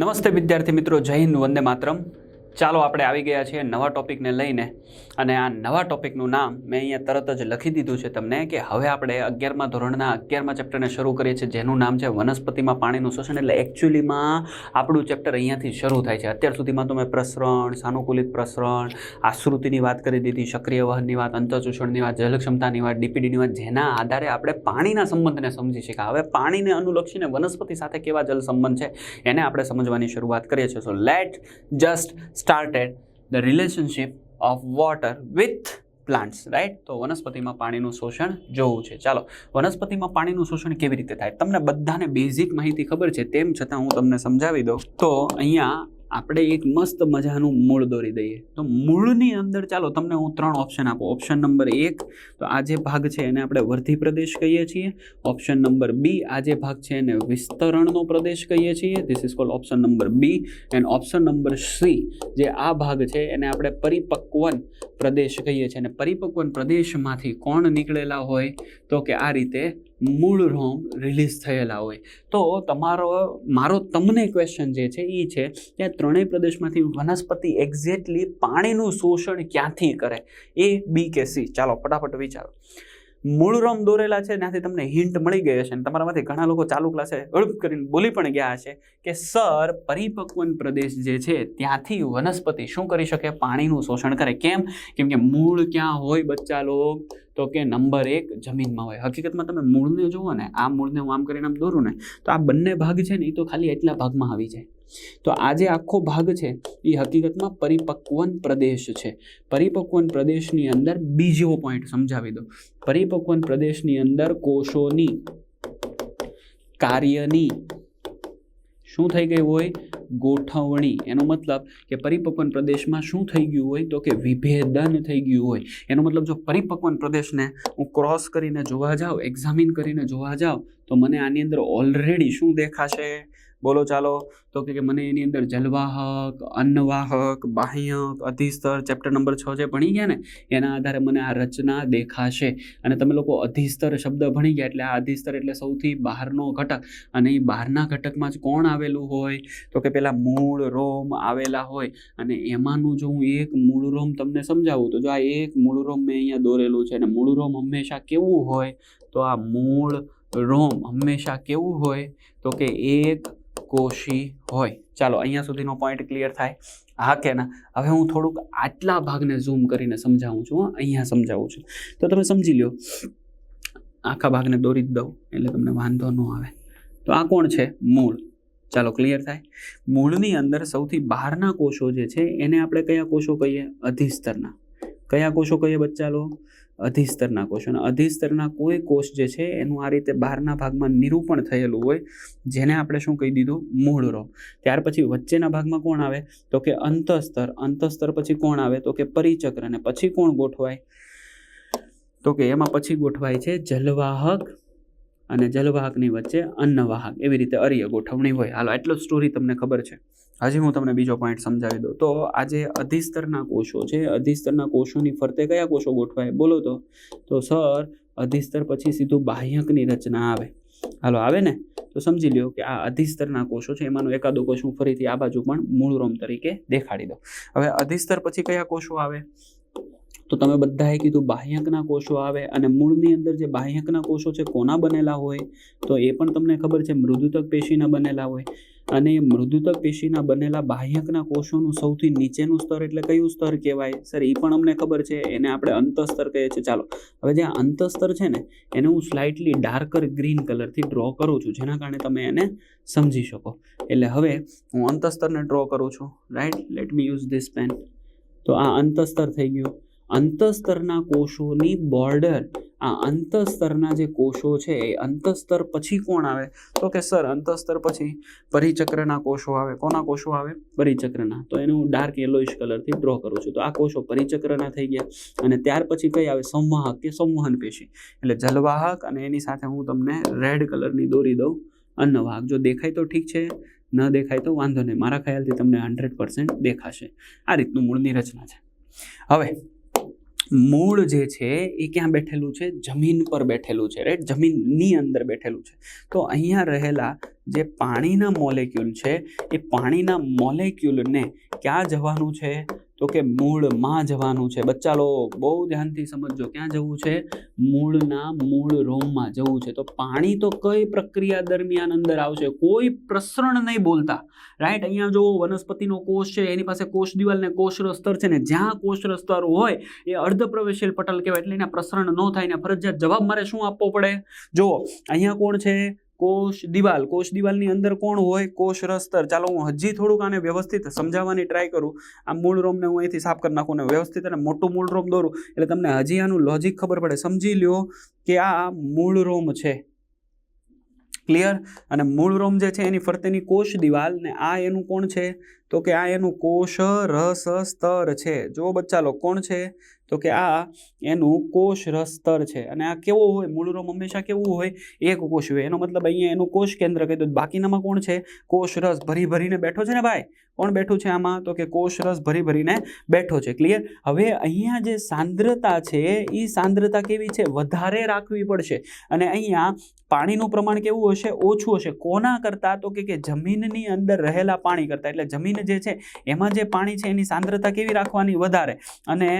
નમસ્તે વિદ્યાર્થી મિત્રો જય હિન્દ વંદે માતરમ. ચાલો આપણે આવી ગયા છીએ નવા ટોપિકને લઈને. અને આ નવા ટોપિકનું નામ મેં અહીંયા તરત જ લખી દીધું છે તમને કે હવે આપણે અગિયારમા ધોરણના અગિયારમા ચેપ્ટરને શરૂ કરીએ છીએ, જેનું નામ છે વનસ્પતિમાં પાણીનું શોષણ. એટલે એકચ્યુઅલીમાં આપણું ચેપ્ટર અહીંયાથી શરૂ થાય છે. અત્યાર સુધીમાં તો મેં પ્રસરણ, સાનુકૂલિત પ્રસરણ આશ્રુતિની વાત કરી દીધી સક્રિય વહનની વાત અંતચૂષણની વાત, જલક્ષમતાની વાત, ડીપીડીની વાત, જેના આધારે આપણે પાણીના સંબંધને સમજી શક્યા. હવે પાણીને અનુલક્ષીને વનસ્પતિ સાથે કેવા જલ સંબંધ છે, એને આપણે સમજવાની શરૂઆત કરીએ છીએ. So let just started the relationship of water with plants right તો વનસ્પતિમાં પાણીનું શોષણ જોવું છે. ચાલો, વનસ્પતિમાં પાણીનું શોષણ કેવી રીતે થાય? તમને બધાને બેઝિક માહિતી ખબર છે, તેમ છતાં હું તમને સમજાવી દઉં. તો અહીંયા આપણે એક મસ્ત મજાનું મૂળ દોરી દઈએ. તો મૂળની અંદર ચાલો તમને હું ત્રણ ઓપ્શન આપું. ઓપ્શન નંબર એક, તો આ જે ભાગ છે એને આપણે વર્ધી પ્રદેશ કહીએ છીએ. ઓપ્શન નંબર બી આ જે ભાગ છે એને વિસ્તરણનો પ્રદેશ કહીએ છીએ. This is called option number B and option number C જે આ ભાગ છે એને આપણે પરિપક્વન પ્રદેશ કહીએ છીએ. અને પરિપક્વન પ્રદેશમાંથી કોણ નીકળેલા હોય? તો કે આ રીતે મૂળ રોમ રિલીઝ થયેલા હોય. તો તમારો, મારો તમને ક્વેશ્ચન જે છે એ છે કે ત્રણેય પ્રદેશમાંથી વનસ્પતિ એક્ઝેક્ટલી પાણીનું શોષણ ક્યાંથી કરે? એ બી કે સી ચાલો, ફટાફટ વિચારો. મૂળ રોમ દોરેલા છે, ત્યાંથી તમને હિન્ટ મળી ગઈ હશે અને તમારામાંથી ઘણા લોકો ચાલુ ક્લાસે હળપ કરીને બોલી પણ ગયા હશે કે સર પરિપક્વન પ્રદેશ જે છે, ત્યાંથી વનસ્પતિ શું કરી શકે? પાણીનું શોષણ કરે. કેમ? કેમ કે મૂળ ક્યાં હોય, બચ્ચા લોક? તો કે નંબર એક જમીનમાં હોય. હકીકતમાં તમે મૂળને જુઓ ને, આ મૂળને હું આમ કરીને આમ દોરું ને, તો આ બંને ભાગ છે ને એ તો ખાલી એટલા ભાગમાં આવી જાય. તો આ જે આખો ભાગ છે એ હકીકતમાં પરિપક્વન પ્રદેશ છે. પરિપક્વન પ્રદેશની અંદર બીજો પોઈન્ટ સમજાવી દો પરિપક્વન પ્રદેશની અંદર કોષોની, કાર્યની શું થઈ ગઈ હોય? ગોઠવણી. એનો મતલબ કે પરિપક્વન પ્રદેશમાં શું થઈ ગયું હોય? તો કે વિભેદન થઈ ગયું હોય. એનો મતલબ જો પરિપક્વન પ્રદેશને હું ક્રોસ કરીને જોવા જાઉં એક્ઝામિન કરીને જોવા જાઉં, તો મને આની અંદર ઓલરેડી શું દેખાશે? બોલો ચાલો. તો કે મને એની અંદર જલવાહક, અન્નવાહક, બાહ્યક, અધિસ્તર ચેપ્ટર નંબર છ જે ભણી ગયા ને, એના આધારે મને આ રચના દેખાશે. અને તમે લોકો અધિસ્તર શબ્દ ભણી ગયા એટલે આ અધિસ્તર એટલે સૌથી બહારનો ઘટક. અને એ બહારના ઘટકમાં જ કોણ આવેલું હોય? તો કે પેલા મૂળ રોમ આવેલા હોય. અને એમાંનું જો હું એક મૂળ રોમ તમને સમજાવું, તો જો આ એક મૂળ રોમ મેં અહીંયા દોરેલું છે અને મૂળ રોમ હંમેશા કેવું હોય? તો આ મૂળ રોમ હંમેશા કેવું હોય? તો કે એક કોશી હોય. ચાલો, અહીંયા સુધીનો પોઈન્ટ ક્લિયર થાય. હા કે ના? હવે હું થોડુંક આટલા ભાગને ઝૂમ કરીને સમજાવું છું અહીંયા સમજાવું છું. તો તમે સમજી લ્યો, આખા ભાગને દોરી જ દઉં, એટલે તમને વાંધો ન આવે. તો આ કોણ છે? મૂળ. ચાલો ક્લિયર થાય. મૂળની અંદર સૌથી બહારના કોષો જે છે, એને આપણે કયા કોષો કહીએ? અધિસ્તરના કયા કોષો કહીએ બચ્ચા લો અધિસ્તરના કોષો. અને અધિસ્તરના કોઈ કોષ જે છે, એનું આ રીતે બહારના ભાગમાં નિરૂપણ થયેલું હોય, જેને આપણે શું કહી દીધું? મૂળ રોમ ત્યાર પછી વચ્ચેના ભાગમાં કોણ આવે? તો કે અંતસ્તર. અંતસ્તર પછી કોણ આવે? તો કે પરિચક્ર. અને પછી કોણ ગોઠવાય? તો કે એમાં પછી ગોઠવાય છે જલવાહક અને જલવાહકની વચ્ચે અન્નવાહક. એવી રીતે અરિય ગોઠવણી હોય. હાલો એટલો સ્ટોરી તમને ખબર છે. હજી હું તમને બીજો પોઈન્ટ સમજાવી દઉં. તો આજે અધિસ્તરના કોષો છે અધિસ્તરના કોષોની ફરતે કયા કોષો ગોઠવાય? બોલો તો. તો સર અધિસ્તર પછી સીધું બાહ્યકની રચના આવે. હાલો, આવે ને? તો સમજી લ્યો કે આ અધિસ્તરના કોષો છે, એમાંનો એકાદો કોષ હું ફરીથી આ બાજુ પણ મૂળ રોમ તરીકે દેખાડી દઉં. હવે અધિસ્તર પછી કયા કોષો આવે? તો તમે બધાએ કીધું બાહ્યકના કોષો આવે અને મૂળની અંદર જે બાહ્યકના કોષો છે, કોના બનેલા હોય? તો એ પણ તમને ખબર છે, મૃદુતક પેશીના બનેલા હોય. અને મૃદુતક પેશીના બનેલા બાહ્યકના કોષોનું સૌથી નીચેનું સ્તર એટલે કયું સ્તર કહેવાય? સર એ પણ અમને ખબર છે, એને આપણે અંતસ્તર કહીએ છીએ. ચાલો, હવે જે આ અંતસ્તર છે ને, એને હું સ્લાઇટલી ડાર્કર ગ્રીન કલરથી ડ્રો કરું છું, જેના કારણે તમે એને સમજી શકો. એટલે હવે હું અંતસ્તરને ડ્રો કરું છું. Right let me use this pen તો આ અંતસ્તર થઈ ગયું. અંતસ્તરના કોષોની બોર્ડર આ અંતસ્તરના જે કોષો છે એ અંતસ્તર પછી કોણ આવે? તો કે સર, અંતસ્તર પછી પરિચક્રના કોષો આવે. કોના કોષો આવે? પરિચક્રના. તો એને હું ડાર્ક યલોઇશ કલરથી ડ્રો કરું છું. તો આ કોષો પરિચક્રના થઈ ગયા. અને ત્યાર પછી કઈ આવે? સંવાહક કે સંવહન પેશી. એટલે જલવાહક અને એની સાથે હું તમને રેડ કલરની દોરી દઉં. અન્નવાહક. જો દેખાય તો ઠીક છે, ન દેખાય તો વાંધો નહીં. મારા ખ્યાલથી તમને હંડ્રેડ પર્સન્ટ દેખાશે. આ રીતનું મૂળની રચના છે. હવે મૂળ જે છે એ ક્યાં બેઠેલું છે? જમીન પર બેઠેલું છે રાઈટ જમીનની અંદર બેઠેલું છે. તો અહીંયા રહેલા જે પાણીના મોલેક્યુલ છે, એ પાણીના મોલેક્યુલને ક્યાં જવાનું છે? તો કે મૂળમાં જવાનું છે. બચ્ચા લો બહુ ધ્યાનથી સમજજો, ક્યાં જવું છે? મૂળના મૂળ રોમમાં જવું છે. તો પાણી તો કઈ પ્રક્રિયા દરમિયાન અંદર આવશે? કોઈ પ્રસરણ નહીં બોલતા. રાઈટ અહીંયા જો વનસ્પતિનો કોષ છે, એની પાસે કોષ દિવાલ ને કોષર સ્તર છે ને જ્યાં કોષર સ્તર હોય, એ અર્ધ પ્રવેશીલ પટલ કહેવાય. એટલે એના પ્રસરણ ન થાય ને ફરજિયાત જવાબ મારે શું આપવો પડે? જો અહીંયા કોણ છે? કોષ દિવાલ, કોષ દિવાલની અંદર કોણ હોય, કોષ રસ્તર? ચાલો હું હજી થોડુંક આને વ્યવસ્થિત સમજાવવાની ટ્રાય કરું. આ મૂળ રોમને હું અહીંથી સાફ કરી નાખું ને વ્યવસ્થિત અને મોટું મૂળ રોમ દોરું. એટલે તમને હજી આનું લોજિક ખબર પડે. સમજી લ્યો કે આ મૂળ રોમ છે. ક્લિયર અને મૂળ રોમ જે છે એની ફરતેની કોષ દિવાલ ને આ એનું કોણ છે? તો કે આ એનું કોષ રસ સ્તર છે. જો બચ્ચા લો કોણ છે? તો કે આ એનું કોષ રસ સ્તર છે. અને આ કેવો હોય? મૂળ રોમ હંમેશા કેવું હોય? એક કોષ હોય. એનો મતલબ અહીંયા એનું કોષ કેન્દ્ર કહી દો. બાકીનામાં કોણ છે? કોષ રસ ભરી ભરીને બેઠો છે ને ભાઈ? કોણ બેઠું છે આમાં? તો કે કોષ રસ ભરી ભરીને બેઠો છે. ક્લિયર હવે અહીંયા જે સાંદ્રતા છે એ સાંદ્રતા કેવી છે? વધારે રાખવી પડશે. અને અહીંયા પાણીનું પ્રમાણ કેવું હશે? ઓછું હશે. કોના કરતાં? તો કે જમીનની અંદર રહેલા પાણી કરતાં. એટલે જમીન જે છે, એમાં જે પાણી છે, એની સાંદ્રતા કેવી રાખવાની? વધારે. અને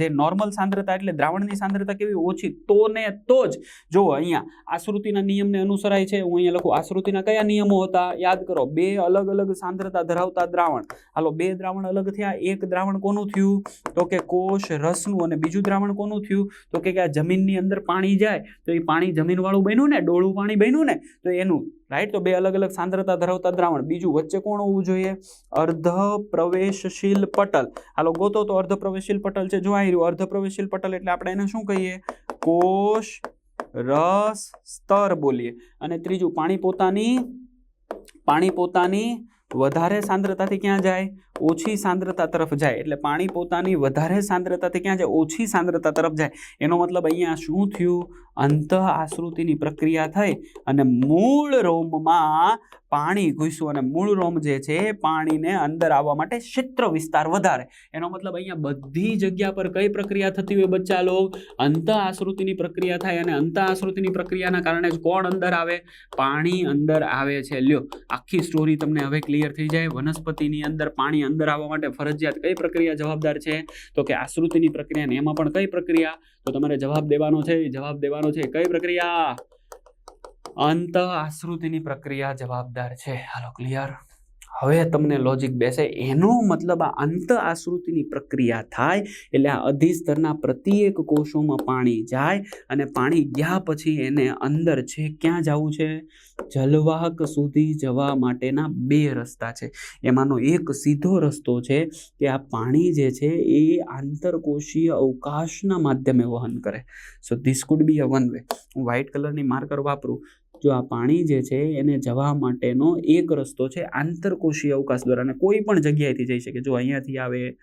જે નોર્મલ સાંદ્રતા એટલે દ્રાવણની સાંદ્રતા કેવી? ઓછી. તો ને તો જ. જો અહીંયા આશ્રુતિના નિયમને અનુસરાય છે. હું અહીંયા લખું આશ્રુતિના કયા નિયમો હતા? યાદ કરો, બે અલગ અલગ સાંદ્રતા ધરાવતા દ્રાવણ. હાલો, બે દ્રાવણ અલગ થયા. એક દ્રાવણ કોનું થયું? તો કે કોષ રસનું અને બીજું દ્રાવણ કોનું થયું? તો કે આ જમીનની અંદર પાણી જાય. તો એ પાણી જમીનવાળું બન્યું ને, ડોળું પાણી બન્યું ને, તો એનું રાઈટ તો બે અલગ અલગ સાંદ્રતા ધરાવતા દ્રાવણ. બીજું વચ્ચે કોણ હોવું જોઈએ? અર્ધ પ્રવેશશીલ પટલ. હાલો, ગોતો તો અર્ધ પ્રવેશશીલ પટલ છે, જો આવી રહ્યું અર્ધ પ્રવેશશીલ પટલ એટલે આપણે એને શું કહીએ? કોષ રસ સ્તર બોલીએ. અને ત્રીજું, પાણી પોતાની પાણી પોતાની વધારે સાંદ્રતાથી ક્યાં જાય? ઓછી સાંદ્રતા તરફ જાય, એટલે પાણી પોતાની વધારે સાંદ્રતાથી ક્યાં જાય? ઓછી સાંદ્રતા તરફ જાય. એનો મતલબ અહીંયા શું થયું? અંત આશ્રુતિની પ્રક્રિયા થઈ અને મૂળ રોમમાં પાણી ઘૂસ્યું અને મૂળ રોમ જે છે, પાણીને અંદર આવવા માટે ક્ષેત્ર વિસ્તાર વધારે. એનો મતલબ અહીંયા બધી જગ્યા પર કઈ પ્રક્રિયા થતી હોય બચ્ચા લોક અંત આશ્રુતિની પ્રક્રિયા થાય અને અંત આશ્રુતિની પ્રક્રિયાના કારણે જ કોણ અંદર આવે? પાણી અંદર આવે છે. લ્યો, આખી સ્ટોરી તમને હવે ક્લિયર થઈ જાય. વનસ્પતિની અંદર પાણી અંદર આવવા માટે ફરજિયાત કઈ પ્રક્રિયા જવાબદાર છે? તો કે આશ્રુતિની પ્રક્રિયા ને એમાં પણ કઈ પ્રક્રિયા? તો તમારે જવાબ દેવાનો છે. જવાબ દેવાનો છે કઈ પ્રક્રિયા? અંત આશ્રુતિની પ્રક્રિયા જવાબદાર છે. હાલો ક્લિયર હવે તમને લોજિક બેસે, એનો મતલબ આ અંત આશ્રુતિની પ્રક્રિયા થાય એટલે આ અધિસ્તરના પ્રત્યેક કોષોમાં પાણી જાય અને પાણી ગયા પછી એને અંદર છે, ક્યાં જવું છે? જલવાહક સુધી જવા માટેના બે રસ્તા છે. એમાંનો એક સીધો રસ્તો છે કે આ પાણી જે છે એ આંતરકોષીય અવકાશના માધ્યમે વહન કરે. So this could be a one way હું વ્હાઇટ કલરની માર્કર વાપરું જો આ પાણી જે છે એને જવા માટેનો એક રસ્તો છે, આંતરકોષીય અવકાશ દ્વારા. અને કોઈ પણ જગ્યાએથી જઈ શકે. જો અહીંયાથી આવે,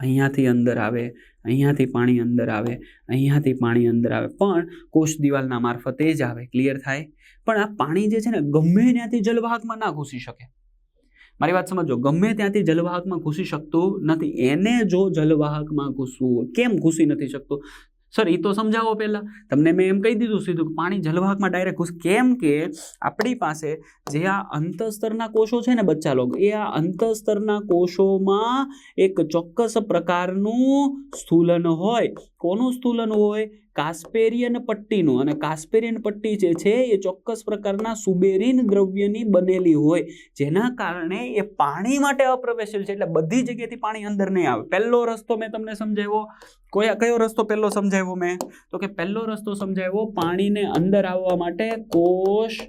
અહીંયાથી અંદર આવે, અહીંયાથી પાણી અંદર આવે, અહીંયાથી પાણી અંદર આવે, પણ કોષ દિવાલના મારફતે જ આવે. ક્લિયર થાય? પણ આ પાણી જે છે ને, ગમે ત્યાંથી જલવાહકમાં ના ઘૂસી શકે. મારી વાત સમજો ગમે ત્યાંથી જલવાહકમાં ઘૂસી શકતું નથી. એને જો જલવાહકમાં ઘૂસવું કેમ ઘૂસી નથી શકતું? સર એ તો સમજાવો પહેલાં. તમને મેં એમ કહી દીધું સીધું કે પાણી જલવાહકમાં ડાયરેક્ટ ઘૂસ. કેમ કે આપણી પાસે જે આ અંતસ્તરના કોષો છે ને બચ્ચા લોકો એ આ અંતસ્તરના કોષોમાં એક ચોક્કસ પ્રકારનું સ્થૂલન હોય. કોનું સ્થૂલન હોય? કાસ્પેરિયન પટ્ટીનું અને કાસ્પેરિયન પટ્ટી જે છે એ ચોક્કસ પ્રકારના સુબેરીન દ્રવ્યની બનેલી હોય. જેના કારણે એ પાણી માટે અપ્રવેશેલ છે. એટલે બધી જગ્યાએથી પાણી અંદર નહીં આવે. પહેલો રસ્તો મેં તમને સમજાવ્યો. કોઈ કયો રસ્તો પહેલો સમજાવ્યો મેં? તો કે પહેલો રસ્તો સમજાવ્યો પાણીને અંદર આવવા માટે કોષ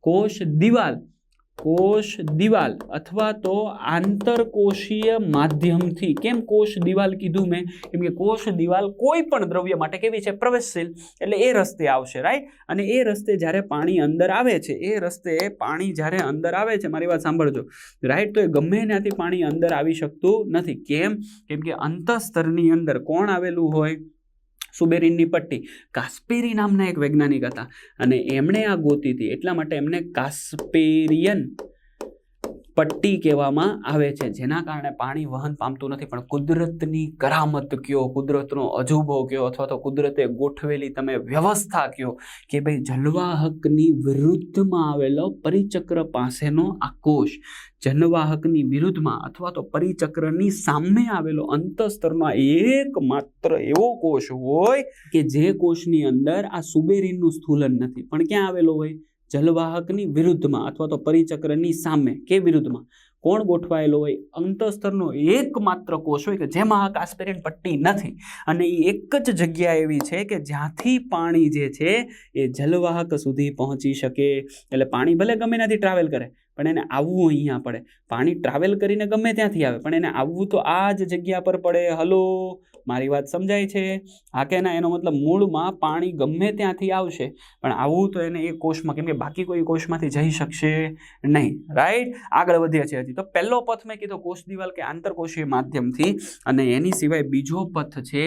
કોષ દિવાલ. કોષ દિવાલ અથવા તો આંતરકોષીય માધ્યમથી. કેમ કોષ દિવાલ કીધું મેં? કેમ કે કોષ દિવાલ કોઈ પણ દ્રવ્ય માટે કેવી છે? પ્રવેશશીલ. એટલે એ રસ્તે આવશે રાઈટ અને એ રસ્તે જ્યારે પાણી અંદર આવે છે, એ રસ્તે પાણી જ્યારે અંદર આવે છે, મારી વાત સાંભળજો. રાઈટ તો એ ગમે ત્યાંથી પાણી અંદર આવી શકતું નથી. કેમ? કેમ કે અંતઃસ્તરની અંદર કોણ આવેલું હોય? સુબેરીનની પટ્ટી કાસ્પેરી નામના એક વૈજ્ઞાનિક હતા. અને એમણે આ ગોતી હતી એટલા માટે એમને કાસ્પેરિયન પટ્ટી કહેવામાં આવે છે, જેના કારણે પાણી વહન પામતું નથી, પણ કુદરતની કરામત કયો, કુદરતનો અજુબો કયો અથવા તો કુદરતે ગોઠવેલી તમે વ્યવસ્થા કયો કે ભાઈ જલવાહકની વિરુદ્ધમાં આવેલો પરિચક્ર પાસેનો આ કોષ જનવાહકની વિરુદ્ધમાં અથવા તો પરિચક્રની સામે આવેલો અંતસ્તરનો એકમાત્ર એવો કોષ હોય કે જે કોષની અંદર આ સુબેરીનનું સ્થૂલન નથી. પણ ક્યાં આવેલો હોય? જલવાહકની વિરુદ્ધમાં અથવા તો પરિચક્રની સામે કે વિરુદ્ધમાં કોણ ગોઠવાયેલો હોય? અંતસ્તરનો એકમાત્ર કોષ હોય કે જેમાં આ કાસ્પેરિયન પટ્ટી નથી. અને એ એક જ જગ્યા એવી છે કે જ્યાંથી પાણી જે છે એ જલવાહક સુધી પહોંચી શકે. એટલે પાણી ભલે ગમે ત્યાંથી ટ્રાવેલ કરે, પણ એને આવવું અહીંયા પડે. પાણી ટ્રાવેલ કરીને ગમે ત્યાંથી આવે, પણ એને આવવું તો આ જ જગ્યા પર પડે. હલો મારી વાત સમજાય છે? હા કે ના? એનો મતલબ મૂળમાં પાણી ગમે ત્યાંથી આવશે, પણ આવવું તો એને એ કોષમાં, કેમ કે બાકી કોઈ કોષમાંથી જઈ શકશે નહીં રાઈટ આગળ વધ્યા છે હજી. તો પહેલો પથ મેં કીધો, કોષ દિવાલ કે આંતરકોષીય માધ્યમથી, અને એની સિવાય બીજો પથ છે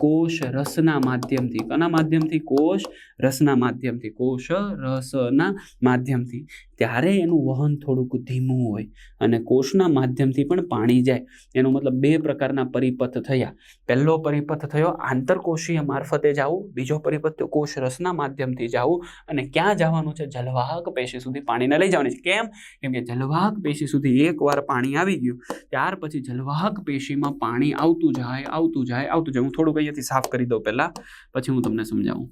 કોષ રસના માધ્યમથી. કના માધ્યમથી? કોષ રસના માધ્યમથી. કોષ રસના માધ્યમથી. ત્યારે એનું વહન થોડુંક ધીમું હોય અને કોષના માધ્યમથી પણ પાણી જાય. એનો મતલબ બે પ્રકારના પરિપથ થયા. પહેલો પરિપથ થયો આંતરકોષીય મારફતે જવું. બીજો પરિપથ કોષ રસના માધ્યમથી જવું અને ક્યાં જવાનું છે? જલવાહક પેશી સુધી પાણીને લઈ જવાની છે. કેમ? કેમ કે જલવાહક પેશી સુધી એકવાર પાણી આવી ગયું, ત્યાર પછી જલવાહક પેશીમાં પાણી આવતું જાય આવતું જાય આવતું જાય. હું થોડુંક અહીંયાથી સાફ કરી દઉં પહેલાં, પછી હું તમને સમજાવું.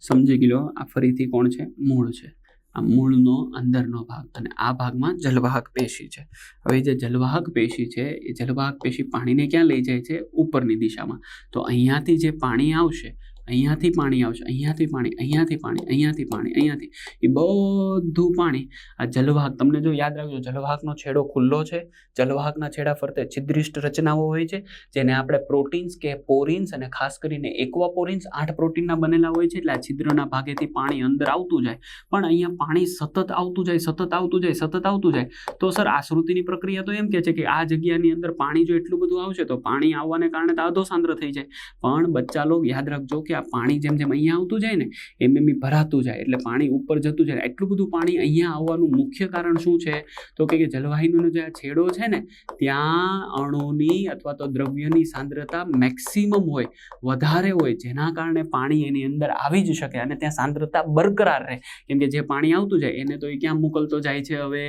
સમજી ગયો? આ ફરીથી કોણ છે? મૂળ છે. આ મૂળનો, અંદરનો ભાગ અને આ ભાગમાં જલવાહક પેશી છે. હવે જે જલવાહક પેશી છે, એ જલવાહક પેશી પાણીને ક્યાં લઈ જાય છે? ઉપરની દિશામાં. તો અહીંયાથી જે પાણી આવશે અહીંયાથી પાણી આવશે, અહીંયાથી પાણી અહીંયાથી પાણી અહીંયાથી પાણી, અહીંયાથી. એ બધું પાણી આ જલવાહક, તમને જો યાદ રાખજો, જલવાહકનો છેડો ખુલ્લો છે. જલવાહકના છેડા ફરતે છિદ્રિષ્ટ રચનાઓ હોય છે, જેને આપણે પ્રોટીન્સ કે પોરિન્સ અને ખાસ કરીને એક્વાપોરિન્સ, આઠ પ્રોટીનના બનેલા હોય છે, એટલે આ છિદ્રના ભાગેથી પાણી અંદર આવતું જાય. પણ અહીંયા પાણી સતત આવતું જાય, સતત આવતું જાય, સતત આવતું જાય. તો સર આશ્રુતિની પ્રક્રિયા તો એમ કે છે કે આ જગ્યાની અંદર પાણી જો એટલું બધું આવશે, તો પાણી આવવાને કારણે તો અધો સાંદ્ર થઈ જાય. પણ બચ્ચા લોક, યાદ રાખજો કે આ પાણી જેમ જેમ અહીંયા આવતું જાય ને, એમ એમ ભરાતું જાય. એટલે પાણી ઉપર જતું જાય. એટલું બધું પાણી અહીંયા આવવાનું મુખ્ય કારણ શું છે? તો કે જલવાહિનીનો જે આ છેડો છે ને, ત્યાં અણુની અથવા તો દ્રવ્યની સાંદ્રતા મેક્સિમમ હોય, વધારે હોય. જેના કારણે પાણી એની અંદર આવી જ શકે અને ત્યાં સાંદ્રતા બરકરાર રહે. કેમ કે જે પાણી આવતું જાય, એને તો એ ક્યાં મોકલતો જાય છે હવે?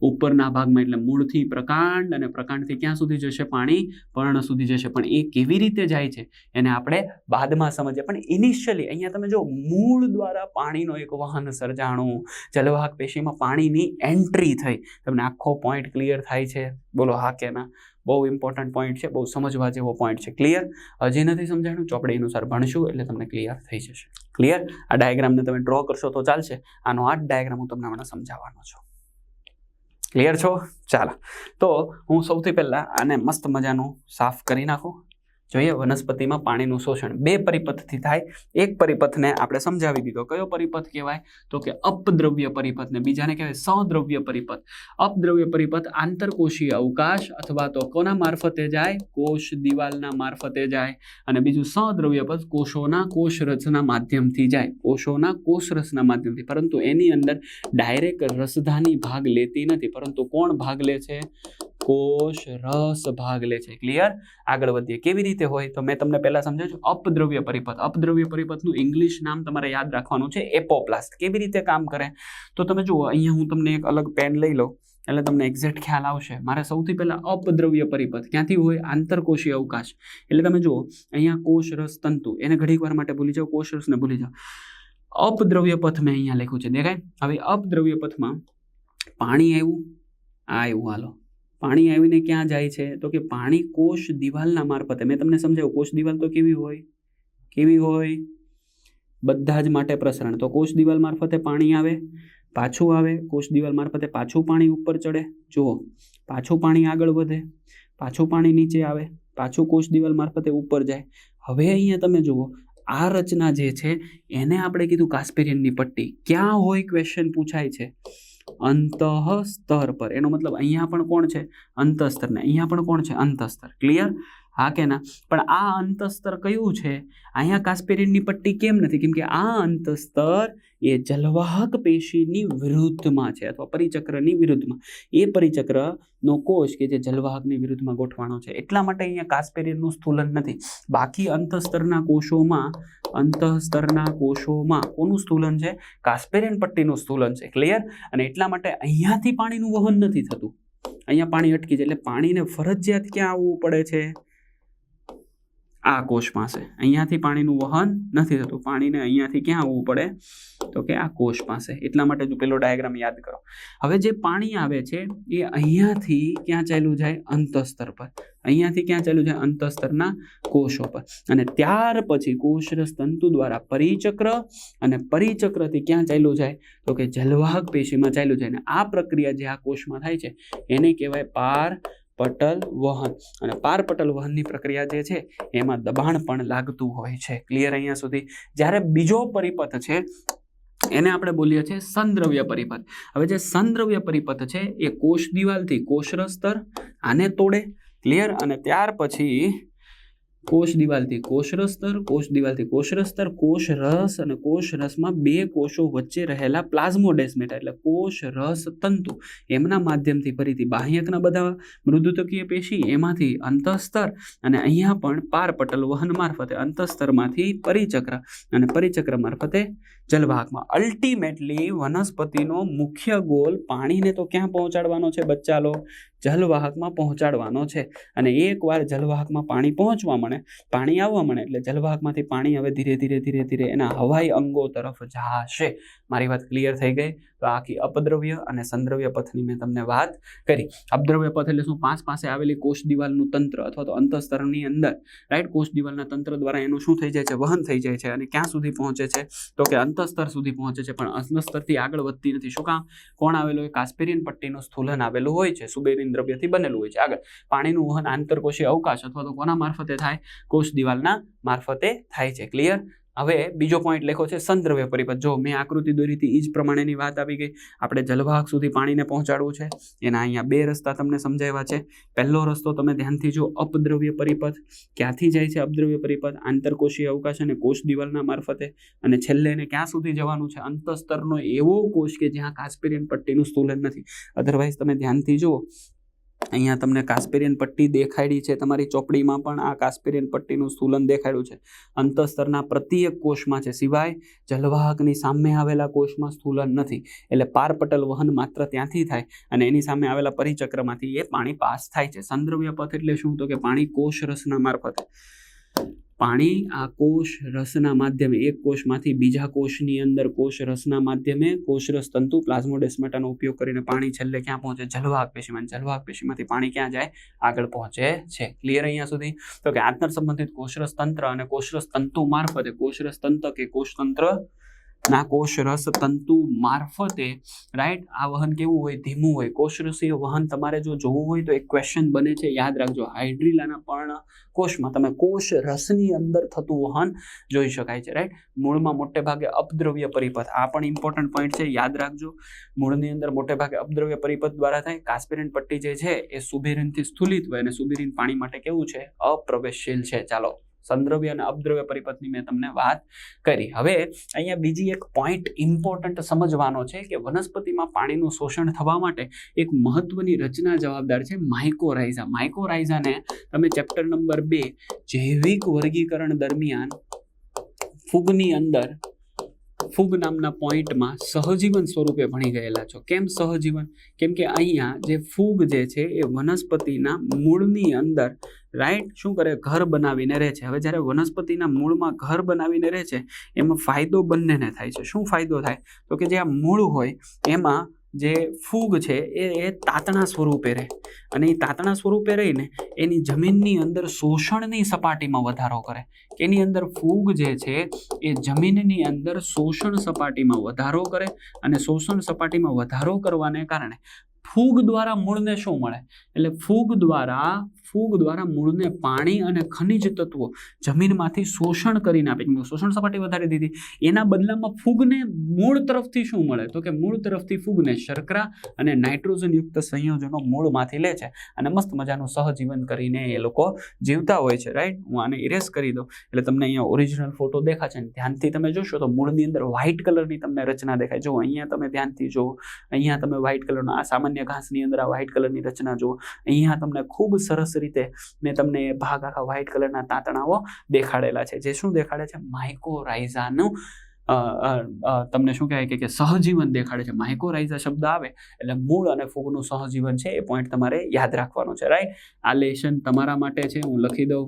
ઉપરના ભાગમાં એટલે મૂળથી પ્રકાંડ અને પ્રકાંડથી ક્યાં સુધી જશે પાણી? પર્ણ સુધી જશે. પણ એ કેવી રીતે જાય છે? એને આપણે બાદમાં સમજીએ. પણ ઇનિશિયલી અહીંયા તમે જો મૂળ દ્વારા પાણીનો એક વહન સર્જાણું. જલવાહક પેશીમાં પાણીની એન્ટ્રી થઈ. તમને આખો પોઈન્ટ ક્લિયર થાય છે. બોલો, હા કે ના? બહુ ઇમ્પોર્ટન્ટ પોઈન્ટ છે. બહુ સમજવા જેવો પોઈન્ટ છે. ક્લિયર હજી નથી સમજાણું? ચોપડી અનુસાર ભણશું એટલે તમને ક્લિયર થઈ જશે. ક્લિયર આ ડાયાગ્રામને તમે ડ્રો કરશો તો ચાલશે. આનો આ જ ડાયાગ્રામ હું તમને હમણાં સમજાવવાનો છું. ક્લિયર છો? ચાલો. તો હું સૌથી પહેલાં આને મસ્ત મજાનું સાફ કરી નાખું. જોઈએ, વનસ્પતિમાં પાણીનું શોષણ. બે પરિપથથી થાય. એક પરિપથને આપણે સમજાવી દીધો. કયો પરિપથ કહેવાય? તો કે અપદ્રવ્ય પરિપથને. બીજાને કહેવાય સદ્રવ્ય પરિપથ. અપદ્રવ્ય પરિપથ આંતરકોષીય અવકાશ અથવા તો કોના મારફતે જાય? કોષ દિવાલના મારફતે જાય. અને બીજું સદ્રવ્ય પદ કોષોના કોષ રચના માધ્યમથી જાય. કોષોના કોષ રસના માધ્યમથી. પરંતુ એની અંદર ડાયરેક્ટ રસધાની ભાગ લેતી નથી. પરંતુ કોણ ભાગ લે છે? કોષ રસ ભાગ લે છે. ક્લિયર આગળ વધીએ. કેવી રીતે હોય? તો મેં તમને પહેલા સમજાવ્યું અપદ્રવ્ય પરિપથ. અપદ્રવ્ય પરિપથનું ઇંગ્લિશ નામ તમારે યાદ રાખવાનું છે એપોપ્લાસ્ટ કેવી રીતે કામ કરે? તો તમે જુઓ, અહીંયા હું તમને એક અલગ પેન લઈ લઉં, એટલે તમને એક્ઝેક્ટ ખ્યાલ આવશે. મારે સૌથી પહેલાં અપદ્રવ્ય પરિપથ. ક્યાંથી હોય? આંતરકોષીય અવકાશ. એટલે તમે જુઓ, અહીંયા કોષ રસ તંતુ. એને ઘડીક વાર માટે ભૂલી જાઓ, કોષ રસને ભૂલી જાઓ. અપદ્રવ્ય પથ મેં અહીંયા લખ્યું છે. દેખાય? હવે અપદ્રવ્ય પથમાં પાણી આવ્યું, આ આવ્યું, હાલો. પાણી આવીને ક્યાં જાય છે? તો કે પાણી કોષ દિવાલના મારફતે. મેં તમને સમજાવ્યું, કોષ દિવાલ તો કેવી હોય? કેવી હોય? બધા જ માટે પ્રસરણ. તો કોષ દિવાલ મારફતે પાણી આવે, પાછું આવે. કોષ દિવાલ મારફતે પાછું પાણી ઉપર ચડે. જુઓ, પાછું પાણી આગળ વધે, પાછું પાણી નીચે આવે, પાછું કોષ દિવાલ મારફતે ઉપર જાય. હવે અહીંયા તમે જુઓ, આ રચના જે છે, એને આપણે કીધું કાસ્પેરિયનની પટ્ટી. ક્યાં હોય ક્વેશ્ચન પૂછાય છે? અંતઃ સ્તર પર. એનો મતલબ અહીંયા પણ કોણ છે? અંતસ્તર ને અહીંયા પણ કોણ છે? અંતસ્તર. ક્લિયર હા કે ના? પણ આ અંતસ્તર કયું છે? અહીંયા કાસ્પેરિનની પટ્ટી કેમ નથી? કેમ કે આ અંતસ્તર એ જલવાહક પેશીની વિરુદ્ધમાં છે અથવા પરિચક્રની વિરુદ્ધમાં. એ પરિચક્રનો કોષ કે જે જલવાહકની વિરુદ્ધમાં ગોઠવાનો છે. એટલા માટે અહીંયા કાસ્પેરિનનું સ્થૂલન નથી. બાકી અંતસ્તરના કોષોમાં, અંતઃસ્તરના કોષોમાં કોનું સ્થૂલન છે? કાસ્પેરિન પટ્ટીનું સ્થૂલન છે. ક્લિયર? અને એટલા માટે અહીંયાથી પાણીનું વહન નથી થતું. અહીંયા પાણી અટકી જાય. એટલે પાણીને ફરજિયાત ક્યાં આવવું પડે છે? આ કોષ પાસે અહીંયાથી પાણીનું વહન નથી થતું. પાણીને અહીંયાથી ક્યાં આવવું પડે? તો કે આ કોષ પાસે એટલા માટે જો પેલો ડાયાગ્રામ યાદ કરો. હવે જે પાણી આવે છે, એ અહીંયાથી ક્યાં ચાલ્યું જાય? અંતસ્તર પર. અહીંયાથી ક્યાં ચાલ્યું જાય? અંતસ્તરના કોષો પર. અને ત્યાર પછી કોષરસ તંતુ દ્વારા પરિચક્ર અને પરિચક્રથી ક્યાં ચાલ્યું જાય? તો કે જલવાહક પેશીમાં ચાલ્યું જાય. અને આ પ્રક્રિયા જે આ કોષમાં થાય છે, એને કહેવાય પાર પટલ વહન. અને પાર પટલ વહનની પ્રક્રિયા જે છે, એમાં દબાણ પણ લાગતું હોય છે. ક્લિયર અહીંયા સુધી? જ્યારે બીજો પરિપથ છે, એને આપણે બોલીએ છીએ સંદ્રવ્ય પરિપથ. હવે જે સંદ્રવ્ય પરિપથ છે, એ કોષ દિવાલથી કોષરસ સ્તર આને તોડે ક્લિયર અને ત્યાર પછી કોષ દિવાલથી સ્તર, કોષ દિવાલથી સ્તર, કોષ રસ અને કોષ રસમાં બે કોષો વચ્ચે રહેલા પ્લાઝ્મોડેસ્મેટા એટલે કોષ રસ તંતુ. એમના માધ્યમથી ફરીથી બાહ્યકના બધા મૃદુતકીય પેશી, એમાંથી અંતઃસ્તર અને અહીંયા પણ પારપટલ વહન મારફતે અંતઃસ્તરમાંથી પરિચક્ર અને પરિચક્ર મારફતે જલભાગમાં અલ્ટિમેટલી વનસ્પતિનો મુખ્ય ગોલ પાણીને તો ક્યાં પહોંચાડવાનો છે બચ્ચાલો? જલવાહકમાં પહોંચાડવાનો છે. અને એકવાર જલવાહકમાં પાણી પહોંચવા મળે, પાણી આવવા મળે એટલે જલવાહકમાંથી પાણી હવે ધીરે ધીરે ધીરે ધીરે એના હવાઈ અંગો તરફ જશે મારી વાત ક્લિયર થઈ ગઈ? તો આખી અપદ્રવ્ય અને સંદ્રવ્ય પથની મેં તમને વાત કરી. અપદ્રવ્ય પથ એટલે શું? પાંચ પાસે આવેલી કોષ દિવાલનું તંત્ર અથવા તો અંતસ્તરની અંદર રાઈટ કોષ દિવાલના તંત્ર દ્વારા એનું શું થઈ જાય છે? વહન થઈ જાય છે અને ક્યાં સુધી પહોંચે છે? તો કે અંતસ્તર સુધી પહોંચે છે, પણ અંતસ્તરથી આગળ વધતી નથી. શું કામ? કોણ આવેલું? હોય કાસ્પેરિયન પટ્ટીનું સ્થુલન આવેલું હોય છે, સુબેરિન દ્રવ્યથી બનેલું હોય છે. આગળ, પાણીનું વહન આંતરકોષીય અવકાશ અથવા તો કોના મારફતે થાય? કોષ દિવાલના મારફતે થાય છે. ક્લિયર હવે બીજો પોઈન્ટ લખો છે સંદ્રવ્ય પરિપથ. જો મેં આકૃતિ દોરી હતી એ જ પ્રમાણેની વાત આવી ગઈ. આપણે જલવાહક સુધી પાણીને પહોંચાડવું છે. એના અહીંયા બે રસ્તા તમને સમજાવ્યા છે. પહેલો રસ્તો તમે ધ્યાનથી જો અપદ્રવ્ય પરિપથ. ક્યાંથી જાય છે અપદ્રવ્ય પરિપથ? આંતરકોષીય અવકાશ અને કોષ દિવાલના મારફતે. અને છેલ્લે એને ક્યાં સુધી જવાનું છે? અંતસ્તરનો એવો કોષ કે જ્યાં કાસ્પેરિયન પટ્ટીનું સ્થૂલન નથી. અધરવાઇઝ તમે ધ્યાનથી જુઓ અહીંયા તમને કાસ્પેરિયન પટ્ટી દેખાડી છે. તમારી ચોપડીમાં પણ આ કાસ્પેરિયન પટ્ટીનું સ્થૂલન દેખાડ્યું છે. અંતસ્તરના પ્રત્યેક કોષમાં છે. સિવાય જલવાહકની સામે આવેલા કોષમાં સ્થૂલન નથી. એટલે પારપટલ વહન માત્ર ત્યાંથી થાય અને એની સામે આવેલા પરિચક્રમાંથી એ પાણી પાસ થાય છે. સંદ્રવ્ય પથ એટલે શું? તો કે પાણી કોષ રસના મારફતે. પાણી આ કોષ રસના માધ્યમે, એક કોષમાંથી બીજા કોષની અંદર કોષ રસના માધ્યમે કોષરસ તંતુ પ્લાઝ્મોડેસ્માટાનો ઉપયોગ કરીને પાણી છેલ્લે ક્યાં પહોંચે? જલવાહક પેશીમાં. જલવાહક પેશીમાંથી પાણી ક્યાં જાય? આગળ પહોંચે છે. ક્લિયર અહીંયા સુધી? તો કે આંતર સંબંધિત કોષરસ તંત્ર અને કોષરસ તંતુ મારફતે કોષરસ તંત્ર કે કોષતંત્ર ના, કોષ રસ તંતુ મારફતે રાઈટ આ વહન કેવું હોય? ધીમું હોય. કોષરસીય વહન તમારે જો જોવું હોય તો એક ક્વેશ્ચન બને છે. યાદ રાખજો, હાઇડ્રીલાના પર્ણ કોષમાં તમે કોષ રસની અંદર થતું વહન જોઈ શકાય છે રાઈટ મૂળમાં મોટે ભાગે અપદ્રવ્ય પરિપથ. આ પણ ઇમ્પોર્ટન્ટ પોઈન્ટ છે. યાદ રાખજો, મૂળની અંદર મોટે ભાગે અપદ્રવ્ય પરિપથ દ્વારા થાય. કાસ્પેરિન પટ્ટી જે છે, એ સુબેરિનથી સ્થુલિત હોય અને સુબેરિન પાણી માટે કેવું છે? અપ્રવેશશીલ છે. ચાલો. સંદ્રવ્ય અને અપદ્રવ્ય પરિપથની મેં તમને વાત કરી. હવે અહીંયા બીજી એક પોઈન્ટ ઇમ્પોર્ટન્ટ સમજવાનો છે કે વનસ્પતિમાં પાણીનું શોષણ થવા માટે એક મહત્વની રચના જવાબદાર છે માઇકોરાઇઝા માઇકોરાઇઝાને તમે ચેપ્ટર નંબર બે જૈવિક વર્ગીકરણ દરમિયાન ફૂગની અંદર, ફૂગ નામના પોઈન્ટમાં સહજીવન સ્વરૂપે ભણી ગયેલા છો. કેમ સહજીવન? કેમ કે અહીંયા જે ફૂગ જે છે એ વનસ્પતિના મૂળની અંદર રાઈટ શું કરે? ઘર બનાવીને રહે છે. હવે જ્યારે વનસ્પતિના મૂળમાં ઘર બનાવીને રહે છે, એમાં ફાયદો બંનેને થાય છે. શું ફાયદો થાય? તો કે જે આ મૂળ હોય, એમાં જે ફૂગ છે, એ એ તાતણા સ્વરૂપે રહે. અને એ તાતણા સ્વરૂપે રહીને એની જમીનની અંદર શોષણની સપાટીમાં વધારો કરે. એની અંદર ફૂગ જે છે, એ જમીનની અંદર શોષણ સપાટીમાં વધારો કરે અને શોષણ સપાટીમાં વધારો કરવાને કારણે ફૂગ દ્વારા મૂળને શું મળે? એટલે ફૂગ દ્વારા ફૂગ દ્વારા મૂળને પાણી અને ખનિજ તત્વો જમીનમાંથી શોષણ કરીને આપે છે. શોષણ સપાટી વધારી દીધી. એના બદલામાં ફૂગને મૂળ તરફથી શું મળે? તો કે મૂળ તરફથી ફૂગને શર્કરા અને નાઇટ્રોજનયુક્ત સંયોજનો મૂળમાંથી લે છે. અને મસ્ત મજાનું સહજીવન કરીને એ લોકો જીવતા હોય છે. રાઈટ હું આને ઇરેઝ કરી દઉં. એટલે તમને અહીંયા ઓરિજિનલ ફોટો દેખાશે ને ધ્યાનથી તમે જોશો તો મૂળની અંદર વ્હાઇટ કલરની તમને રચના દેખાય. જો અહીંયા તમે ધ્યાનથી જુઓ. અહીંયા તમે વ્હાઇટ કલરનો આ સામાન્ય ઘાસની અંદર આ વ્હાઇટ કલરની રચના જુઓ. અહીંયા તમને ખૂબ સરસ રીતે મેં તમને ભાગ આખા વ્હાઇટ કલરના તાંતણાઓ દેખાડેલા છે. જે શું દેખાડે છે? માઇકોરાઇઝાનું તમને શું કહેવાય કે સહજીવન દેખાડે છે. માઇકોરાઇઝા શબ્દ આવે એટલે મૂળ અને ફૂગનું સહજીવન છે એ પોઈન્ટ તમારે યાદ રાખવાનો છે. રાઈટ આ લેશન તમારા માટે છે. હું લખી દઉં.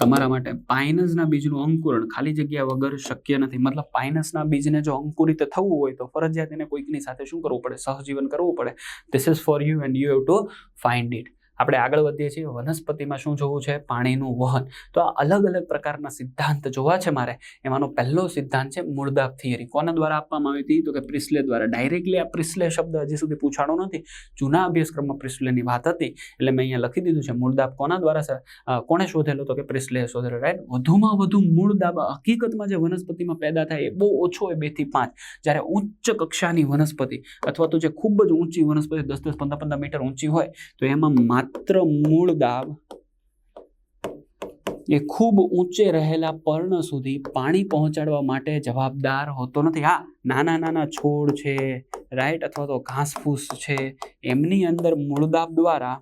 તમારા માટે પાઇનસના બીજનું અંકુરણ ખાલી જગ્યા વગર શક્ય નથી. મતલબ પાઇનસના બીજને જો અંકુરિત થવું હોય તો ફરજિયાત એને કોઈકની સાથે શું કરવું પડે? સહજીવન કરવું પડે. This is for you and you have to find it આપણે આગળ વધીએ છીએ. વનસ્પતિમાં શું જોવું છે? પાણીનું વહન. તો આ અલગ અલગ પ્રકારના સિદ્ધાંત જોવા છે મારે. એમાંનો પહેલો સિદ્ધાંત છે મૂળદાબ થિયરી. કોના દ્વારા આપવામાં આવી હતી? તો કે પ્રિસ્લે દ્વારા. ડાયરેક્ટલી આ પ્રિસ્લે શબ્દ હજી સુધી પૂછાણો નથી. જૂના અભ્યાસક્રમમાં પ્રિસ્લેની વાત હતી. એટલે મેં અહીંયા લખી દીધું છે મૂળદાબ કોના દ્વારા કોણે શોધેલો? તો કે પ્રિસ્લે શોધેલો રાઈટ વધુમાં વધુ મૂળદાબ હકીકતમાં જે વનસ્પતિમાં પેદા થાય એ બહુ ઓછો હોય, બેથી પાંચ. જ્યારે ઉચ્ચ કક્ષાની વનસ્પતિ અથવા તો જે ખૂબ જ ઊંચી વનસ્પતિ, દસ દસ, પંદર પંદર મીટર ઊંચી હોય, તો એમાં માત્ર મૂળ દાબ એ ખૂબ ઊંચે રહેલા પર્ણ સુધી પાણી પહોંચાડવા માટે જવાબદાર હોતો નથી. હા, નાના નાના છોડ છે, રાઈટ અથવા તો ઘાસફૂસ છે, એમની અંદર મૂળદાબ દ્વારા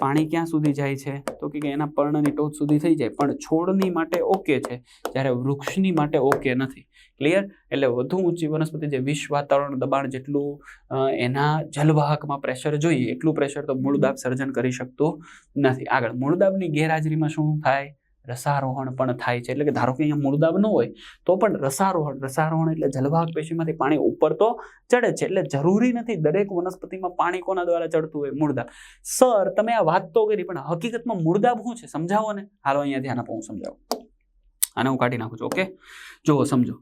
પાણી ક્યાં સુધી જાય છે? તો કે એના પર્ણની ટોચ સુધી થઈ જાય, પણ છોડની માટે ઓકે છે, જ્યારે વૃક્ષની માટે ઓકે નથી. ક્લિયર એટલે વધુ ઊંચી વનસ્પતિ જે વિશ્વ વાતાવરણ દબાણ જેટલું એના જલવાહકમાં પ્રેશર જોઈએ, એટલું પ્રેશર તો મૂળદાબ સર્જન કરી શકતું નથી. આગળ મૂળદાબની ગેરહાજરીમાં શું થાય? રસારોહણ પણ થાય છે. એટલે કે ધારો કે અહીંયા મૂળદાબ ન હોય, તો પણ રસારોહણ રસારોહણ એટલે જલવાહક પેશીમાંથી પાણી ઉપર તો ચડે છે. એટલે જરૂરી નથી દરેક વનસ્પતિમાં પાણી કોના દ્વારા ચડતું હોય? મૂળદાબ સર, તમે આ વાત તો કરી, પણ હકીકતમાં મૂળદાબ શું છે? સમજાવો ને. હાલો, અહીંયા ધ્યાન આપો, હું સમજાવું. આને હું કાઢી નાખું છું, ઓકે? જુઓ, સમજો.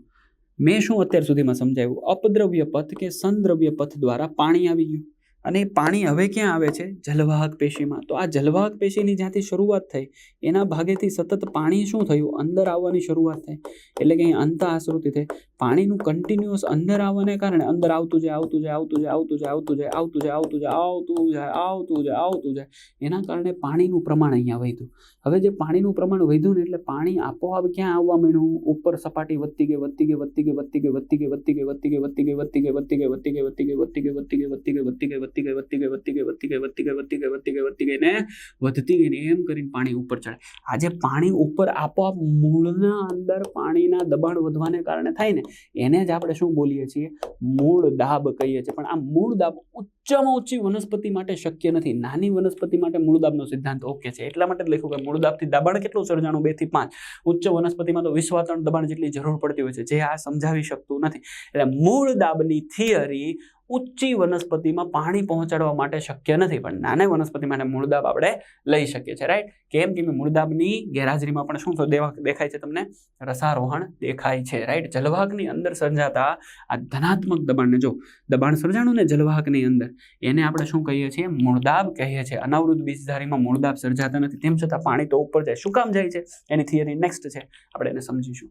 મેં શું અત્યાર સુધીમાં સમજાવ્યું? અપદ્રવ્ય પથ કે સંદ્રવ્ય પથ દ્વારા પાણી આવી ગયું? અને પાણી હવે ક્યાં આવે છે જલવાહક પેશીમાં તો આ જલવાહક પેશીની જ્યાંથી શરૂઆત થઈ એના ભાગેથી સતત પાણી શું થયું અંદર આવવાની શરૂઆત થઈ એટલે કે અહીં અંત આશ્રુતિ થઈ પાણીનું કન્ટિન્યુઅસ અંદર આવવાને કારણે અંદર આવતું જાય આવતું જાય આવતું જાય આવતું જાય આવતું જાય આવતું જાય આવતું જાય આવતું જાય આવતું જાય આવતું જાય એના કારણે પાણીનું પ્રમાણ અહીંયા વધ્યું હવે જે પાણીનું પ્રમાણ વધ્યું ને એટલે પાણી આપોઆપ ક્યાં આવવા માંડ્યું ઉપર સપાટી વધતી ગઈ વધતી ગઈ વધતી ગઈ વધતી ગઈ વધતી ગઈ વધતી ગઈ વધતી ગઈ વધતી ગઈ વધતી ગઈ વધતી ગઈ વધતી ગઈ વધતી ગઈ વધતી ગઈ વધતી ગઈ વધતી ગઈ વધતી ગઈ વધતી વધતી ગઈ વધતી ગઈ વધતી ગઈ વધતી ગઈ વધતી ગઈ વધતી ગઈ વધતી ગઈ ને વધતી ગઈ ને એમ કરીને પાણી ઉપર ચડે. આજે પાણી ઉપર આપોઆપ મૂળના અંદર પાણીના દબાણ વધવાને કારણે થાય ને, એને જ આપણે શું બોલીએ છીએ? મૂળ દાબ કહીએ છીએ. પણ આ મૂળ દાબ ઉચ્ચમાં ઊંચી વનસ્પતિ માટે શક્ય નથી. નાની વનસ્પતિ માટે મૂળદાબનો સિદ્ધાંત ઓકે છે. એટલા માટે લખ્યું કે મૂળદાબથી દબાણ કેટલું સર્જાણું? બેથી પાંચ. ઉચ્ચ વનસ્પતિમાં તો વિશ્વાતરણ દબાણ જેટલી જરૂર પડતી હોય છે. જે આ સમજાવી શકતું નથી. એટલે મૂળ દાબની થિયરી ઊંચી વનસ્પતિમાં પાણી પહોંચાડવા માટે શક્ય નથી, પણ નાની વનસ્પતિ માટે મૂળદાબ આપણે લઈ શકીએ છીએ રાઈટ કેમ કે મૂળદાબની ગેરહાજરીમાં પણ શું દેવા- દેખાય છે તમને? રસારોહણ દેખાય છે રાઈટ જલવાહકની અંદર સર્જાતા આ ધનાત્મક દબાણને જો, દબાણ સર્જાણું ને જલવાહકની અંદર, એને આપણે શું કહીએ છીએ? મૂળદાબ કહીએ છીએ. અનાવૃત બીજધારીમાં મૂળદાબ સર્જાતા નથી, તેમ છતાં પાણી તો ઉપર જાય, શું કામ જાય છે? એની થિયરી નેક્સ્ટ છે. આપણે એને સમજીશું.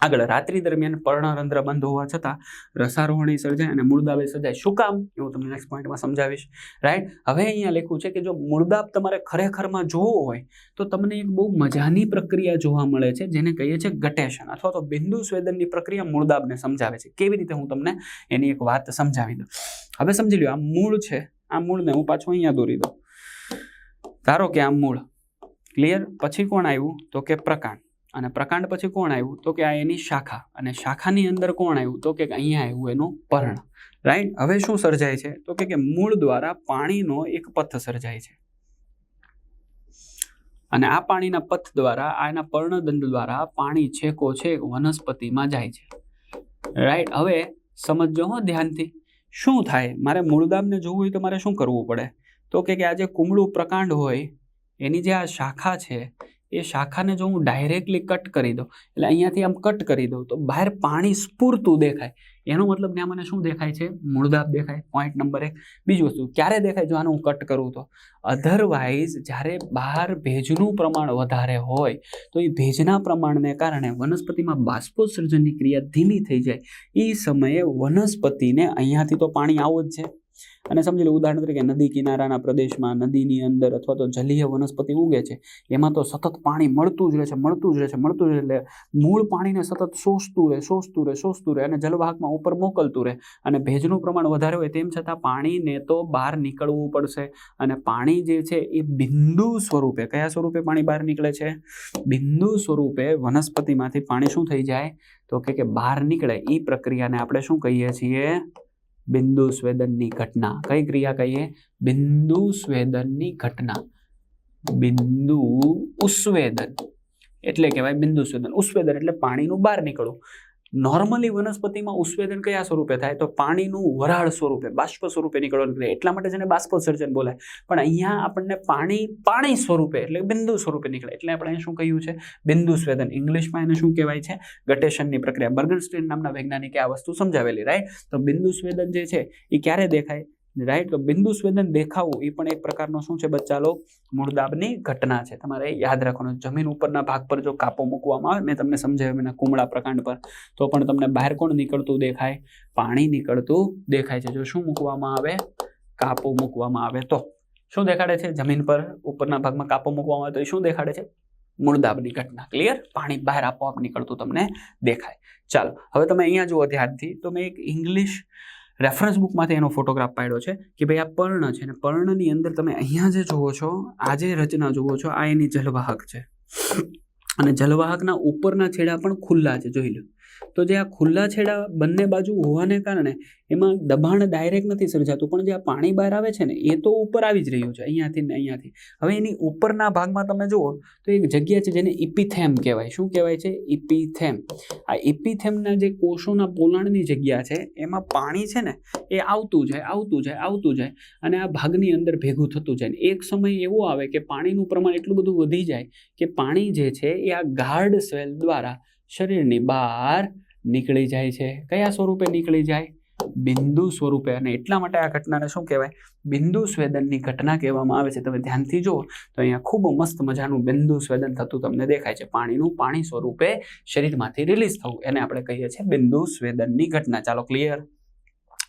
આગળ રાત્રિ દરમિયાન પર્ણરંધ્ર બંધ હોવા છતાં રસારોહણી સર્જાય અને મૂળદાબે સર્જાય. શું કામ? એ હું તમને નેક્સ્ટ પોઈન્ટમાં સમજાવીશ. રાઈટ હવે અહીંયા લખ્યું છે કે જો મૂળદાબ તમારે ખરેખરમાં જોવો હોય, તો તમને એક બહુ મજાની પ્રક્રિયા જોવા મળે છે, જેને કહીએ છીએ ગટેશન, અથવા તો બિંદુ સ્વેદનની પ્રક્રિયા મૂળદાબને સમજાવે છે. કેવી રીતે હું તમને એની એક વાત સમજાવી દઉં? હવે સમજી લ્યો, આ મૂળ છે, આ મૂળને હું પાછું અહીંયા દોરી દઉં. ધારો કે આ મૂળ ક્લિયર પછી કોણ આવ્યું? તો કે પ્રકાંડ. અને પ્રકાંડ પછી કોણ આવ્યું? તો કે આ એની શાખા. અને શાખાની અંદર કોણ આવ્યું? તો કે અહીંયા આવ્યું એનું પર્ણ. રાઈટ હવે શું સર્જાય છે? તો કે મૂળ દ્વારા પાણીનો એક પથ સર્જાય છે. અને આ પાણીના પથ દ્વારા, આના પર્ણદંડ દ્વારા પાણી છેકો છેક વનસ્પતિમાં જાય છે. રાઈટ હવે સમજજો હો ધ્યાનથી. શું થાય? મારે મૂળદામને જોવું હોય તો મારે શું કરવું પડે? તો કે આ જે કુમળું પ્રકાંડ હોય, એની જે આ શાખા છે એ શાખાને જો હું ડાયરેક્ટલી કટ કરી દઉં, એટલે અહીંયાથી આમ કટ કરી દઉં, તો બહાર પાણી સ્ફૂરતું દેખાય. એનો મતલબ ત્યાં મને શું દેખાય છે? મૂળદાબ દેખાય પોઈન્ટ નંબર એક. બીજી વસ્તુ, ક્યારે દેખાય જો આનું હું કટ કરું તો? અધરવાઇઝ જ્યારે બહાર ભેજનું પ્રમાણ વધારે હોય, તો એ ભેજના પ્રમાણને કારણે વનસ્પતિમાં બાષ્પોત્સર્જનની ક્રિયા ધીમી થઈ જાય. એ સમયે વનસ્પતિને અહીંયાથી તો પાણી આવું જ છે. અને સમજી લો, ઉદાહરણ તરીકે નદી કિનારાના પ્રદેશમાં, નદીની અંદર અથવા તો જલીય વનસ્પતિ ઉગે છે, એમાં તો સતત પાણી મળતું જ રહે છે, મળતું જ રહે છે, મળતું જ રહે એટલે મૂળ પાણીને સતત શોષતું રહે શોષતું રહે શોષતું રહે અને જલવાહકમાં ઉપર મોકલતું રહે. અને ભેજનું પ્રમાણ વધારે હોય તેમ છતાં પાણીને તો બહાર નીકળવું પડશે અને પાણી જે છે એ બિંદુ સ્વરૂપે, કયા સ્વરૂપે પાણી બહાર નીકળે છે? બિંદુ સ્વરૂપે વનસ્પતિમાંથી પાણી શું થઈ જાય? તો કે બહાર નીકળે એ પ્રક્રિયાને આપણે શું કહીએ છીએ? બિંદુ સ્વેદનની ઘટના. કઈ ક્રિયા કહીએ? બિંદુ સ્વેદનની ઘટના. બિંદુ ઉસ્વેદન. એટલે કહેવાય બિંદુ સ્વેદન. ઉસ્વેદન એટલે પાણીનું બહાર નીકળવું. નોર્મલી વનસ્પતિમાં ઉસ્વેદન કયા સ્વરૂપે થાય? તો પાણીનું વરાળ સ્વરૂપે, બાષ્પ સ્વરૂપે નીકળવાનું ક્રિયા એટલા માટે જેને બાષ્પોત્સર્જન બોલાય. પણ અહીંયા આપણને પાણી પાણી સ્વરૂપે એટલે બિંદુ સ્વરૂપે નીકળે. એટલે આપણે અહીંયા શું કહ્યું છે? બિંદુ સ્વેદન. ઇંગ્લિશમાં એને શું કહેવાય છે? ગટેશનની પ્રક્રિયા. બર્ગનસ્ટીન નામના વૈજ્ઞાનિકે આ વસ્તુ સમજાવેલી રાઈટ તો બિંદુ સ્વેદન જે છે, એ ક્યારે દેખાય? રાઈટ તો બિંદુ સ્વેદન દેખાવું એ પણ એક પ્રકારનો શું છે બચ્ચાલો મૂળદાબની ઘટના છે. તમારે યાદ રાખવાનું, જમીન ઉપરના ભાગ પર જો કાપો મૂકવામાં આવે, મેં તમને સમજાવ્યું એના કુમળા પ્રકાંડ પર, તો પણ તમને બહાર કોણ નીકળતું દેખાય? પાણી નીકળતું દેખાય છે. જો શું મૂકવામાં આવે? કાપો મૂકવામાં આવે. તો શું દેખાડે છે? જમીન પર ઉપરના ભાગમાં કાપો મૂકવામાં આવે તો એ શું દેખાડે છે? મૂળદાબની ઘટના. ક્લિયર પાણી બહાર આપોઆપ નીકળતું તમને દેખાય. ચાલો, હવે તમે અહીંયા જુઓ ધ્યાનથી. તો મેં એક ઇંગ્લિશ રેફરન્સ બુકમાંથી એનો ફોટોગ્રાફ પાડ્યો છે કે ભાઈ આ પર્ણ છે અને પર્ણની અંદર તમે અહીંયા જે જુઓ છો, આ જે રચના જુઓ છો, આ એની જલવાહક છે. અને જલવાહકના ઉપરના છેડા પણ ખુલ્લા છે, જોઈ લો. તો જે આ ખુલ્લા છેડા બંને બાજુ હોવાને કારણે એમાં દબાણ ડાયરેક્ટ નથી સર્જાતું. પણ જે આ પાણી બહાર આવે છે ને, એ તો ઉપર આવી જ રહ્યું છે, અહીંયાથી ને અહીંયાથી. હવે એની ઉપરના ભાગમાં તમે જુઓ, તો એક જગ્યા છે જેને ઇપિથેમ કહેવાય. શું કહેવાય છે? ઇપિથેમ આ ઇપિથેમના જે કોષોના પોલાણની જગ્યા છે, એમાં પાણી છે ને, એ આવતું જાય આવતું જાય આવતું જાય અને આ ભાગની અંદર ભેગું થતું જાય. એક સમય એવો આવે કે પાણીનું પ્રમાણ એટલું બધું વધી જાય કે પાણી જે છે એ આ ગાર્ડ સ્વેલ દ્વારા શરીરની બહાર નીકળી જાય છે. કયા સ્વરૂપે નીકળી જાય? બિંદુ સ્વરૂપે. અને એટલા માટે આ ઘટનાને શું કહેવાય? બિંદુ સ્વેદનની ઘટના કહેવામાં આવે છે. તમે ધ્યાનથી જુઓ તો અહીંયા ખૂબ મસ્ત મજાનું બિંદુ સ્વેદન થતું તમને દેખાય છે. પાણીનું પાણી સ્વરૂપે શરીરમાંથી રિલીઝ થવું. એને આપણે કહીએ છીએ બિંદુ સ્વેદનની ઘટના. ચાલો ક્લિયર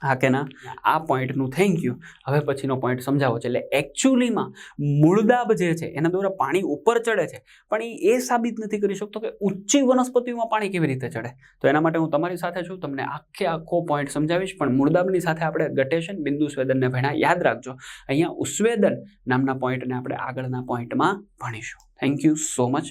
હા કે ના? આ પોઈન્ટનું થેન્ક યુ હવે પછીનો પોઈન્ટ સમજાવો છે. એટલે એકચ્યુઅલીમાં મૂળદાબ જે છે, એના દ્વારા પાણી ઉપર ચડે છે. પણ એ એ સાબિત નથી કરી શકતો કે ઊંચી વનસ્પતિઓમાં પાણી કેવી રીતે ચડે. તો એના માટે હું તમારી સાથે છું. તમને આખે આખો પોઈન્ટ સમજાવીશ. પણ મૂળદાબની સાથે આપણે ગટેશન, બિંદુ સ્વેદનને ભણ્યા યાદ રાખજો. અહીંયા ઉસ્વેદન નામના પોઈન્ટને આપણે આગળના પોઈન્ટમાં ભણીશું. Thank you so much